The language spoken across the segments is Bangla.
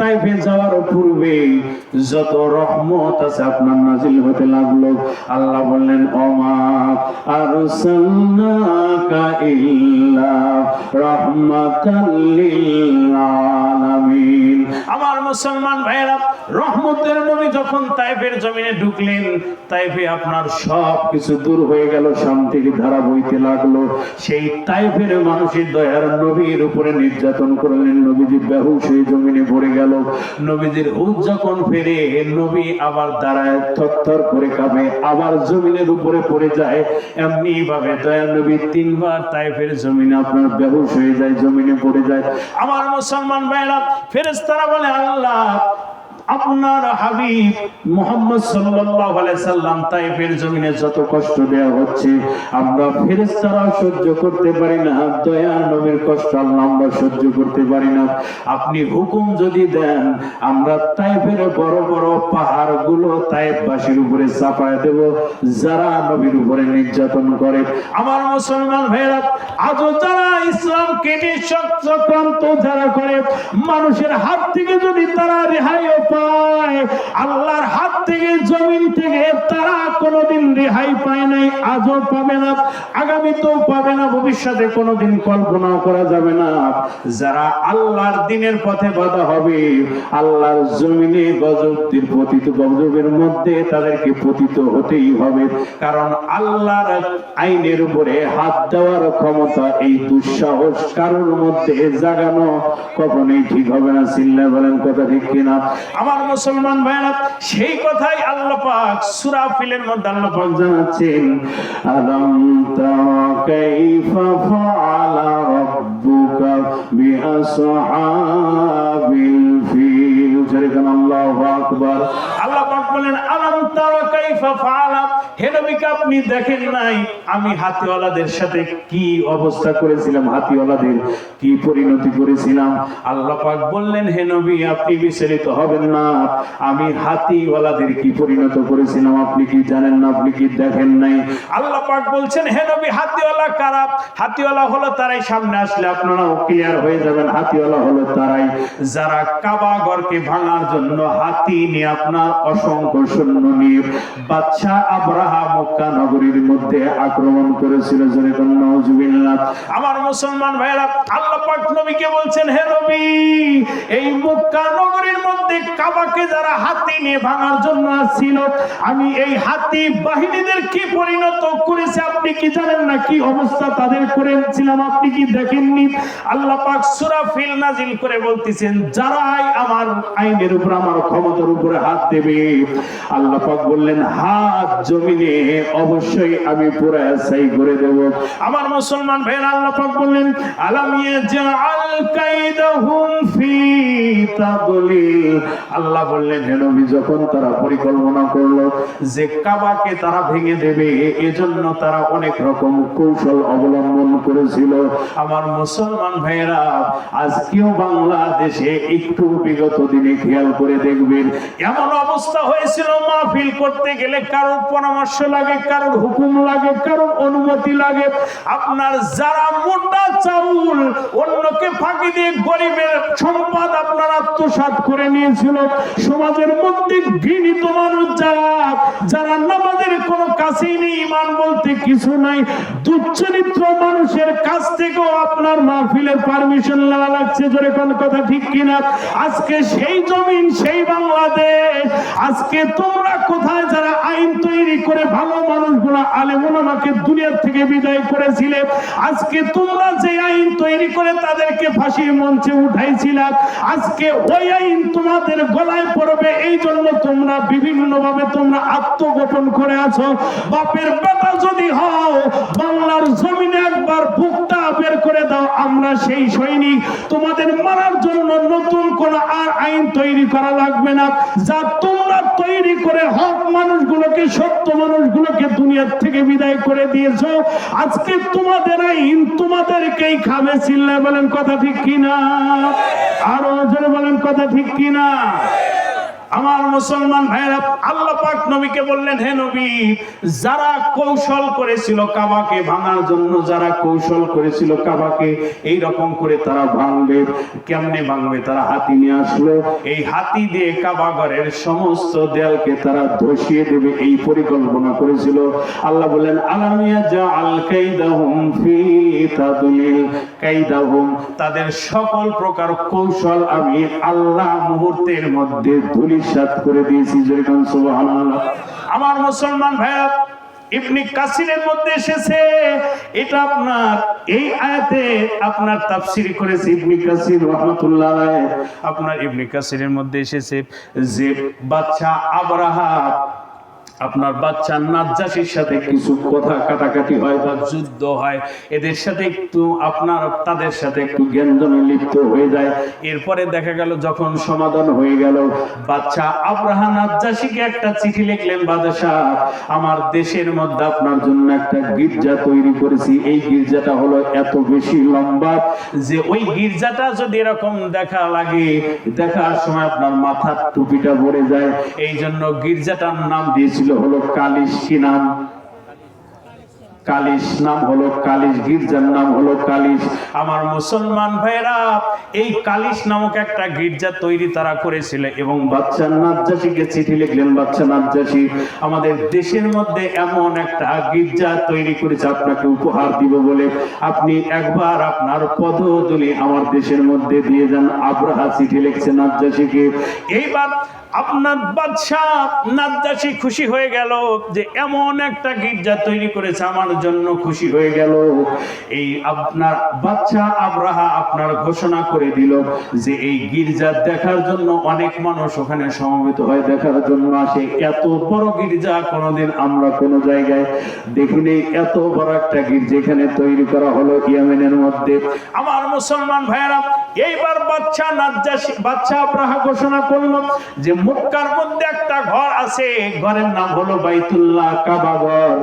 তাইফে যাওয়ার পূর্বে যত রহমত আছে আপনার নাজিল হতে লাগল। আল্লাহ বললেন অমা আমার মুসলমান ভাইরা রহমতের নবী যখন তাইফের জমিনে ঢুকলেন, তাইফে আপনার সব কিছু দূর হয়ে গেল, শান্তির ধারা বইতে লাগল। সেই তাইফের মানুষের দয়ার নবীর উপরে নির্যাতন করলেন, নবীজি বেহুশ হয়ে জমিনে পড়ে গেল। নবীজির হুদ যখন ফেরে নবী আবার দাঁড়ায় থরথর করে কাঁপে, আবার জমিনের উপরে পড়ে যায়। এমনি ভাবে দয়ার নবী তিনবার তাইফের জমিনে আপনার ব্যবস হয়ে যায়, জমিনে পড়ে যায়। আমার মুসলমান ভাইরা ফেরেস্তারা বলে, আল্লাহ আপনার হাবিব মোহাম্মদ সাল্লাল্লাহু আলাইহি সাল্লাম তাইফের জমিনে যত কষ্ট দেওয়া হচ্ছে, আমরা ফেরেশতারা সহ্য করতে পারি না, দয়ার নবীর কষ্ট আমরা সহ্য করতে পারি না। আপনি হুকুম যদি দেন, আমরা তাইফের বড় বড় পাহাড়গুলো তাইফবাসীর উপরে চাপায় দেব, যারা নবীর উপরে নির্যাতন করে। আমার মুসলমান ভাইরা আজও যারা ইসলাম কেটে চক্রান্ত যারা করে, মানুষের হাত থেকে যদি তারা রেহাইও পায় আল্লাহর হাত থেকে, জমিন থেকে তারা কোনোদিন রেহাই পায় নাই, আজও পাবে না, আগামীতেও পাবে না, ভবিষ্যতে কোনোদিন কল্পনাও করা যাবে না। যারা আল্লাহর দিনের পথে বাধা হবে, আল্লাহর জমিনে গজবদের পতিত, গজবের মধ্যে তাদেরকে পতিত হতেই হবে। কারণ আল্লাহর আইনের উপরে হাত দেওয়ার ক্ষমতা এই দুঃসাহস কারোর মধ্যে জাগানো কখনোই ঠিক হবে না। চিল্লা বলেন, কথা ঠিক কিনা? আমার মুসলমান ভাইরা সেই কথাই আল্লাহ পাক সূরা ফিলের মধ্যে আল্লাহ পাক জানাচ্ছেন, আলাম তারা কাইফা ফাআলা রাব্বুকা বিআসহাবিল ফিল। জরিকান আল্লাহু আকবার। আল্লাহ পাক বলেন, আলাম তারা কাইফা ফাআলা, হে নবীকে আপনি দেখেন নাই, আমি হাতিওয়ালাদের সাথে কি অবস্থা করেছিলাম, হাতিওয়ালাদের কি পরিণতি করেছিলাম? আল্লাহ পাক বললেন, হে নবী, আপনি বিচলিত হবেন না। আমি হাতিওয়ালাদের কি পরিণত করেছিলাম, আপনি কি জানেন না, আপনি কি দেখেন নাই? আল্লাহ পাক বলছেন, হে নবী, হাতিওয়ালা কারা? হাতিওয়ালা হলো তারাই, সামনে আসলে আপনারাও ক্লিয়ার হয়ে যাবেন, হাতিওয়ালা হলো তারাই। যারা কাবা ঘরকে ভাঙার জন্য হাতি নিয়ে আপনার অসংখ্য সৈন্য নিয়ে, বাদশাহ আব্রাহা মক্কা নগরীর মধ্যে আক্রমণ করেছিল আমার মুসলমান ভাইরা আল্লাহ পাক নবীকে বলছেন, হে নবী, এই মক্কা মধ্যে কাবাকে যারা হাতি নিয়ে ভাঙার জন্য আসছিল, আমি এই হাতি বাহিনীদের কি পরিণত করেছে আপনি কি জানেন না? কি অবস্থা তাদের করেছিলাম আপনি কি দেখেননি? আল্লাহ পাক সূরা ফিল নাজিল করে বলতেছেন, যারাই আমার আইনের উপর, আমার ক্ষমতার উপরে হাত দেবে, আল্লাহ পাক বললেন, হাত জমিনে অবশ্যই আমি পুরা সাই করে দেব। আমার মুসলমান ভাইয়ের, আল্লাহ পাক বললেন, আলাম ইয়াজআল কাইদাহুম ফি তাদলিল আল্লাহ বললেন, হে নবী, যখন তারা পরিকল্পনা করল যে কাবাকে তারা ভেঙে দেবে, এজন্য তারা অনেক রকম কৌশল অবলম্বন করেছিল। আমার মুসলমান ভাইয়েরা, আজকেও বাংলাদেশে একটু বিগত দিনে খেয়াল করে দেখবেন, এমন অবস্থা হয়েছিল, মাহফিল করতে গেলে কারোর পরামর্শ লাগে, কারোর হুকুম লাগে, কারোর অনুমতি লাগে। আপনার যারা মোটা চাউল, অন্যকে ফাঁকি দিয়ে গরিবের সম্পদ আপনার আত্মসাৎ করে নিয়েছিল সমাজের মধ্যে ঘৃণিত মানুষ যারা যারা নামাজের কোনো কাছেই নেই, ইমান বলতে কিছু নাই দুচ্চরিত্র মানুষের কাছ থেকেও আপনার মাহফিলের পারমিশন নেওয়া লাগছে, জোরে কোন কথা ঠিক কিনা? আজকে সেই জমিন, সেই বাংলাদেশ, আজকে তোমরা কোথায় যারা আইন তৈরি করে ভালো মানুষগুলো আলেমুলামাকে দুনিয়ার থেকে বিদায় করেছিলে, আজকে তোমরা যে আইন তৈরি করে তাদেরকে ফাঁসির মঞ্চে উঠাইছিলা, আজকে ওই আইন তোমাদের গলায় পড়বে এই জন্য তোমরা বিভিন্ন ভাবে তোমরা আত্মগোপন করে আছো। বাপের বেটা যদি হও, বাংলার জমিনে একবার বুকটা বের করে দাও, আমরা সেই সৈনিক। তোমাদের মারার জন্য নতুন কোন আর আইন তৈরি করা লাগবে না। যা তোমরা তৈরি করে হক মানুষগুলোকে সত্য মানুষগুলোকে দুনিয়ার থেকে বিদায় করে দিয়েছ? আজকে তোমাদের আইন তোমাদেরকেই খাবে চিল্লা বলেন কথা ঠিক কিনা? আরও বলেন কথা ঠিক কিনা? আমার মুসলমান ভাইরা আল্লাহ পাক নবীকে বললেন, হে নবী, যারা কৌশল করেছিল কাবাকে ভাঙার জন্য, যারা কৌশল করেছিল কাবাকে এই রকম করে তারা ভাঙবে। কেমনে ভাঙবে? তারা হাতি নিয়ে আসলো। এই হাতি দিয়ে কাবা ঘরের সমস্ত দেয়ালকে তারা ধসিয়ে দেবে, এই পরিকল্পনা করেছিল। আল্লাহ বলেন আলামিয়া যা আল কাইদাহুম ফি তাদলিল। কাইদাহুম, তাদের সকল প্রকার কৌশল আমি আল্লাহ মুহূর্তের মধ্যে ধূলিসাৎ করে দিয়েছি যেরকম সুবহানাল্লাহ। আমার মুসলমান ভাইয়া, ইবনি কাসিরের মধ্যে এসেছে। এটা আপনার, এই আয়াতে আপনার তাফসীর করেছে ইবনি কাসির রাহমাতুল্লাহ আলাইহি। আপনার ইবনি কাসিরের মধ্যে এসেছে যে বাচ্চা আবরাহা আপনার বাচ্চা নাজ্জাসির সাথে কিছু কথা কাটাকাটি হয় বা যুদ্ধ হয়, এদের সাথে একটু আপনার, তাদের সাথে একটু জ্ঞানজমে লিপ্ত হয়ে যায়। এরপরে দেখা গেল যখন সমাধান হয়ে গেল, বাচ্চা আব্রাহা নাজ্জাসিকে একটা চিঠি লিখলেন, বাদশাহ, আমার দেশের মধ্যে আপনার জন্য একটা গির্জা তৈরি করেছি। এই গির্জাটা হলো এত বেশি লম্বা যে ওই গির্জাটা যদি এরকম দেখা লাগে, দেখার সময় আপনার মাথার টুপিটা ভরে যায়। এই জন্য গির্জাটার নাম দিয়েছিল হলো কালিশ কি কালিশ নাম হলো কালিশ, গির্জার নাম হলো কালিশ। আমার মুসলমান ভাইরা এই কালিশ নামক একটা গির্জা তৈরি তারা করেছিল এবং বাচ্চা নাজ্জাসীকে চিঠি লিখলেন, বাচ্চা নাজ্জাসী, আমাদের দেশের মধ্যে এমন একটা গির্জা তৈরি করেছে, আপনাকে উপহার দিব বলে। আপনি একবার আপনার পদদলি আমার দেশের মধ্যে দিয়ে যান। আব্রাহা চিঠি লিখছে নাজ্জাসীকে। এইবার আপনার বাদশাহ নাদ্দাসী খুশি হয়ে গেল যে, এমন একটা গির্জা তৈরি করেছে আমার জন্য খুশি হয়ে গেল। এই আপনার বাচ্চা আব্রাহা আপনার ঘোষণা করে দিল যে এই গির্জা দেখার জন্য অনেক মানুষ ওখানে সমবেত হয়। দেখার জন্য আসে। এত বড় গির্জা কোনোদিন আমরা কোনো জায়গায় দেখিনি এত বড় একটা গির্জা এখানে তৈরি করা হলো ইয়ামেনের মধ্যে। আমার মুসলমান ভাইয়েরা এইবার বাচ্চা নাজ্জাসী, বাচ্চা আব্রাহা ঘোষণা করল যে মক্কার মধ্যে একটা ঘর আছে, ঘরের নাম হলো বাইতুল্লাহ কাবা ঘর।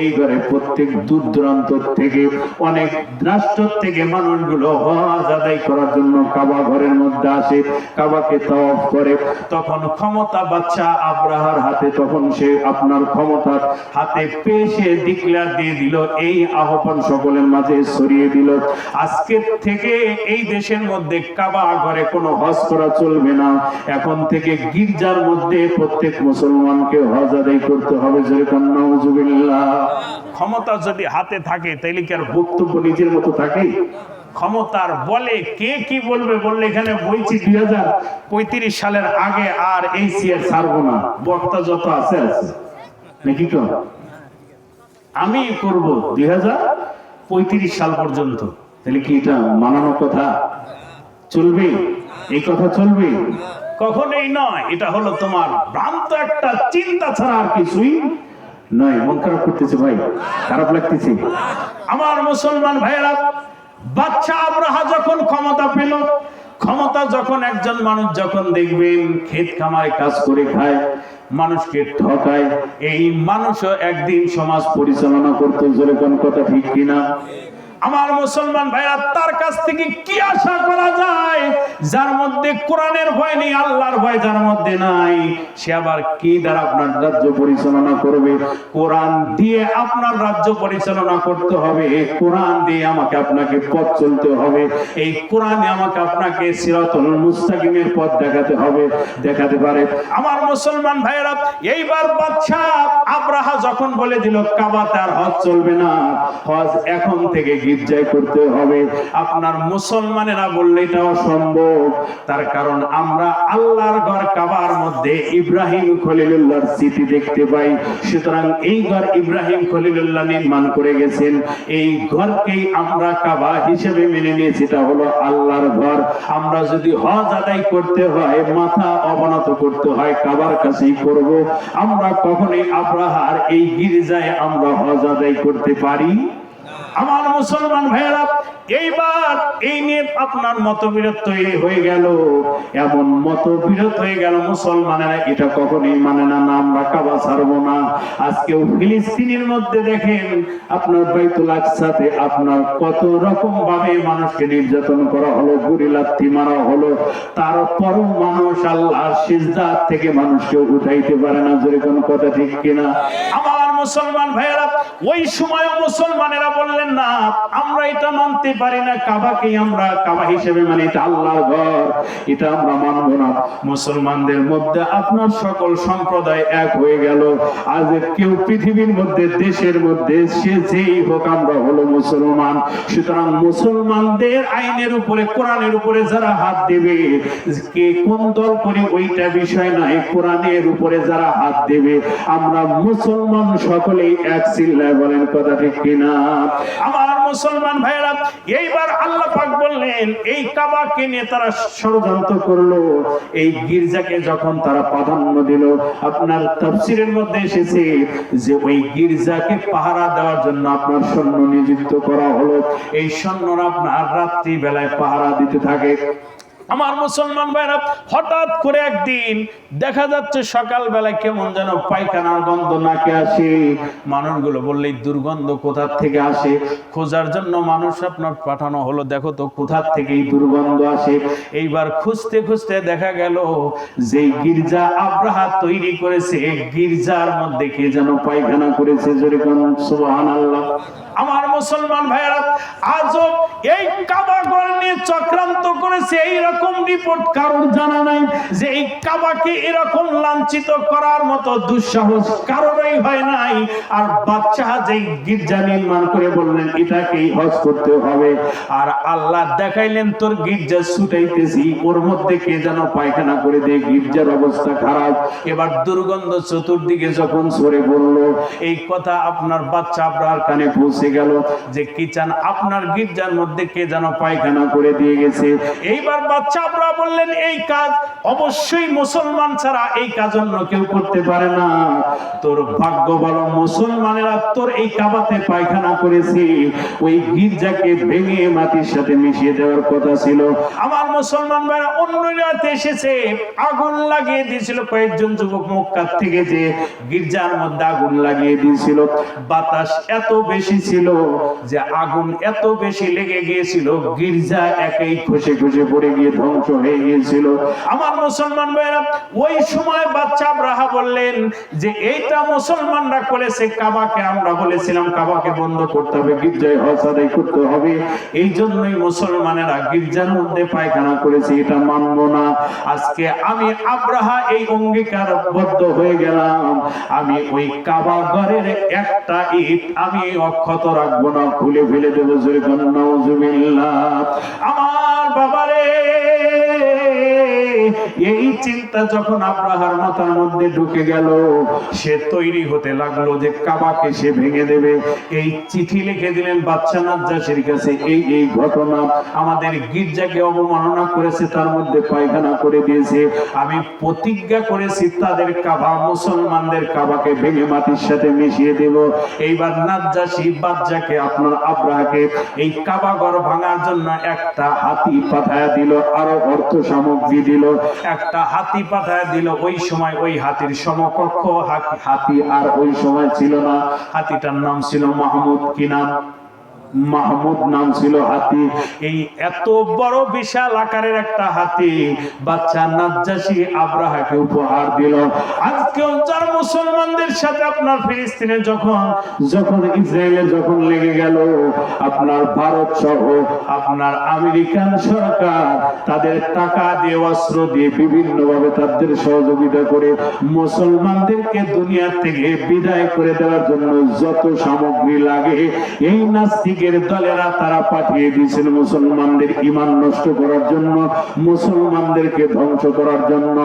এই ঘরে প্রত্যেক দূর দূরান্ত থেকে, অনেক রাষ্ট্র থেকে মানুষগুলো হজ আদায় করার জন্য কাবা ঘরের মধ্যে আসে, কাবাকে তওয়াফ করে। তখন ক্ষমতা বাচ্চা আব্রাহার হাতে, তখন সে আপনার ক্ষমতার হাতে পেয়ে সে ডিক্লেয়ার দিয়ে দিল, এই আহ্বান সকলের মাঝে ছড়িয়ে দিল। আজকের থেকে এই দেশের মধ্যে কাবা ঘরে কোনো হজ করা চলবে না। এখন থেকে গির্জার মধ্যে প্রত্যেক মুসলমানকে হজ আদায় করতে হবে যেরকম নওজুবিল্লাহ ক্ষমতা যদি হাতে থাকে, তাইলে কি আর বক্তব্য নিজের মতো থাকে? ক্ষমতার বলে কে কি বলবে? বললে এখানে বলছি দুই হাজার পঁয়ত্রিশ সালের আগে আর এই সিয়ার ছাড়বো না। বক্তা যত আছে আছে। নাকি তো আমি করব দুই হাজার পঁয়ত্রিশ সাল পর্যন্ত। তাহলে কি এটা মানানো কথা? চলবে? এই কথা চলবে? কখনোই নয়, এটা হলো তোমার ভ্রান্ত একটা চিন্তা ছাড়া আর কিছুই নয়। মন খারাপ করতেছে ভাই, খারাপ লাগতেছে। আমার মুসলমান ভাইয়েরা বাচ্চা আব্রাহা যখন ক্ষমতা পেল, ক্ষমতা যখন একজন মানুষ যখন দেখবেন, ক্ষেত খামারে কাজ করে খায়, মানুষকে ঠকায়, এই মানুষও একদিন সমাজ পরিচালনা করতে, যেরকম কথা ঠিক কিনা? আমার মুসলমান ভাইরা, তার কাছ থেকে কি আশা করা যায়? যার মধ্যে কোরআনের ভয় নেই, আল্লাহর ভয় যার মধ্যে নাই, সে আবার কি দ্বারা আপনার রাজ্য পরিচালনা করবে? কোরআন দিয়ে আপনার রাজ্য পরিচালনা করতে হবে, কোরআন দিয়ে আমাকে আপনাকে পথ চলতে হবে, এই কোরআনে আমাকে আপনাকে সিরাতুল মুস্তাকিমের পথ দেখাতে হবে, দেখাতে পারে। আমার মুসলমান ভাইরা, এইবার বাচ্চা আব্রাহা যখন বলে দিল কাবাতে আর হজ চলবে না, হজ এখন থেকে গির্জায় করতে হবে। আপনার মুসলমানেরা বললে এটা অসম্ভব তার কারণ আমরা আল্লাহর ঘর কাবার মধ্যে ইব্রাহিম খলিলুল্লাহর স্মৃতি দেখতে পাই। সুতরাং এই ঘর ইব্রাহিম খলিলুল্লাহ নির্মাণ করে গেছেন। এই ঘরকেই আমরা কাবা হিসেবে মেনে নিয়েছি, এটা হলো আল্লাহর ঘর। আমরা যদি হজ আদায় করতে হয়, মাথা অবনত করতে হয়, কাবার কাছেই করব। আমরা কখনোই আব্রাহার এই গির্জায় আমরা হজ আদায় করতে পারি আমার মুসলমান ভাইয়েরা, এইবার এই নিয়ে আপনার মতবিরোধ তৈরি হয়ে গেল। এমন মতবিরোধ হয়ে গেল মুসলমানেরা, এটা কখনোই মানে না না আমরা কাবা ছাড়বো না। আজকেও ফিলিস্তিনের মধ্যে দেখেন, আপনার বাইতুল আকসাতে আপনার কত রকম ভাবে মানুষকে নির্যাতন করা হলো, গুলি লাথি মারা হলো। তারপরও মানুষ আল্লাহ সিজদার থেকে মানুষকে উঠাইতে পারে না, যেরকম কথা ঠিক কিনা। আমার মুসলমান ভাইয়েরা, ওই সময় মুসলমানেরা বললেন, না, আমরা এটা মানতে পারি না, কাবাকে আমরা কাবা হিসেবে মানে এটা আল্লাহর ঘর, এটা আমরা মানব না। মুসলমানদের মধ্যে আপনার সকল সম্প্রদায় এক হয়ে গেল। আজ কেউ পৃথিবীর মধ্যে, দেশের মধ্যে, সে যেই হোক, আমরা হলো মুসলমান। সুতরাং মুসলমানদের আইনের উপরে, কোরআনের উপরে যারা হাত দেবে, কে কোন দল করে ওইটা বিষয় নাই কোরআনের উপরে যারা হাত দেবে, আমরা মুসলমান সকলেই এক চিল্লায় বলেন কথা ঠিক কিনা? আমার মুসলমান ভাইয়েরা, এইবার আল্লাহ পাক বললেন, এই কাবাকে নিয়ে তারা ষড়যন্ত্র করল। এই গির্জাকে যখন তারা প্রাধান্য দিল, আপনার তাফসিরের মধ্যে এসেছে যে ওই গির্জাকে পাহারা দেওয়ার জন্য আপনার সৈন্য নিযুক্ত করা হলো। এই সৈন্যরা আপনার রাত্রি বেলায় পাহারা দিতে থাকে। আমার মুসলমান ভাইরা, হঠাৎ করে একদিন দেখা যাচ্ছে সকাল বেলায় কেমন যেন পায়খানার গন্ধ নাকে আসে। মানুষগুলো বললে দুর্গন্ধ কোথার থেকে আসে? খোঁজার জন্য মানুষ আপনার পাঠানো হলো। দেখো তো কোথার থেকে এই দুর্গন্ধ আসে? এইবার খুঁজতে খুঁজতে দেখা গেল যে গির্জা আব্রাহা তৈরি করেছে, গির্জার মধ্যে কে যেন পায়খানা করেছে যেরকম সুবহান আল্লাহ আমার মুসলমান ভাইয়েরা, আজও এই কাবা ঘর নিয়ে চক্রান্ত করেছে এই রকম রিপোর্ট কারোর জানা নাই যে এই কাবাকে এরকম লাঞ্ছিত করার মতো দুঃসাহস কারোরই হয় নাই। আর বাচ্চা যেই গির্জা নির্মাণ করে বললেন, এটাকেই হজ করতে হবে। আর আল্লাহ দেখাইলেন, তোর গির্জা ছুটাইতেছি, ওর মধ্যে কে যেন পায়খানা করে দিয়ে, গির্জার অবস্থা খারাপ। এবার দুর্গন্ধ চতুর্দিকে যখন সরে বলল, এই কথা আপনার বাচ্চা আপনার কানে পৌঁছে গেল যে কি চান আপনার গির্জার মধ্যে কে যেন পায়খানা করে দিয়ে গেছে? এইবার বাচ্চা আপনারা বললেন, এই কাজ অবশ্যই মুসলমান ছাড়া এই কাজ অন্য কেউ করতে পারে না। তোর ভাগ্য ভালো, মুসলমানেরা তোর এই কাবাতে পায়খানা করেছে। ওই গির্জাকে ভেঙে মাটির সাথে মিশিয়ে দেওয়ার কথা ছিল। আমার মুসলমান ভাইরা, অন্য রাতে এসেছে, আগুন লাগিয়ে দিয়েছিল। কয়েকজন যুবক মক্কার থেকে যে গির্জার মধ্যে আগুন লাগিয়ে দিয়েছিল। বাতাস এত বেশি ছিল যে আগুন এত বেশি লেগে গিয়েছিল, গির্জা একেই খসে খসে পড়ে গিয়ে ধ্বংস হয়ে গিয়েছিল। আমার মুসলমান ভাইরা ওই সময় বাচ্চা আব্রাহা বললেন যে, এইটা মুসলমানরা করেছে, কাবাকে আমরা বলেছিলাম, কাবাকে বন্ধ করতে হবে, গির্জায় হজ করতে হবে। এই জন্যই মুসলমানেরা গির্জার মধ্যে পায়খানা করেছে, এটা মানব না। আজকে আমি আব্রাহা এই অঙ্গীকারবদ্ধ হয়ে গেলাম। আমি ওই কাবা ঘরের একটা ইট, আমি অক্ষত রাখব না খুলে ফেলে দেবো আমার বাবারে এই চিন্তা যখন আব্রাহার মাথার মধ্যে ঢুকে গেল, সে তৈরি হতে লাগল যে কাবাকে সে ভেঙে দেবে। এই চিঠি লিখে দিলেন বাচ্চা নাজ্জাসের কাছে, এই এই ঘটনা আমাদের গির্জাকে অবমাননা করেছে, তার মধ্যে পায়খানা করে দিয়েছে। আমি প্রতিজ্ঞা করেছি তাদের কাবা, মুসলমানদের কাবাকে ভেঙে মাটির সাথে মিশিয়ে দেব। এইবার নাজ্জাসী বাচ্চাকে আপনার আব্রাহাকে এই কাবা ঘর ভাঙার জন্য একটা হাতি পাঠায় দিল, আরও অর্থ সামগ্রী দিল। একটা হাতি পাঠায় দিল, ওই সময় ওই হাতির সমকক্ষ, হাতি- আর ওই সময় ছিল না। হাতিটার নাম ছিল মাহমুদ কি নাম মাহমুদ নাম ছিল হাতি। এই এত বড় বিশাল আকারের একটা হাতি, বাচ্চা নাজ্জাসী আব্রাহাকে উপহার দিল। আজকেও যার মুসলমানদের সাথে আপনার ফিলিস্তিনে যখন যখন ইসরায়েলে যখন লেগে গেল, আপনার ভারত সহ আপনার আমেরিকান সরকার তাদের টাকা দিয়ে, অস্ত্র দিয়ে বিভিন্ন ভাবে তাদের সহযোগিতা করে মুসলমানদেরকে দুনিয়া থেকে বিদায় করে দেওয়ার জন্য যত সামগ্রী লাগে, এই নাস্তিকের দলেরা তারা পাঠিয়ে দিয়েছিল মুসলমানদের ইমান নষ্ট করার জন্য, মুসলমানদেরকে ধ্বংস করার জন্য।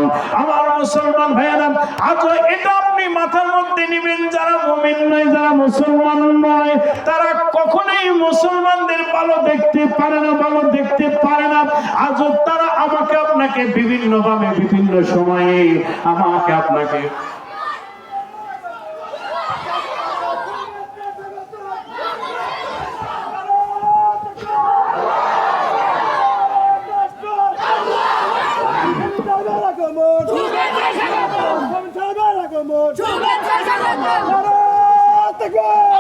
আমার মুসলমান ভাইয়েরা, আজ এটা আপনি মাথার মধ্যে নিবেন, যারা মুমিন নয়, যারা মুসলমান নয়, তারা কখনোই মুসলমানদের ভালো দেখতে পারে না, ভালো দেখতে পারে না। আজও তারা আমাকে আপনাকে বিভিন্ন ভাবে বিভিন্ন সময়ে আমাকে আপনাকে আগমন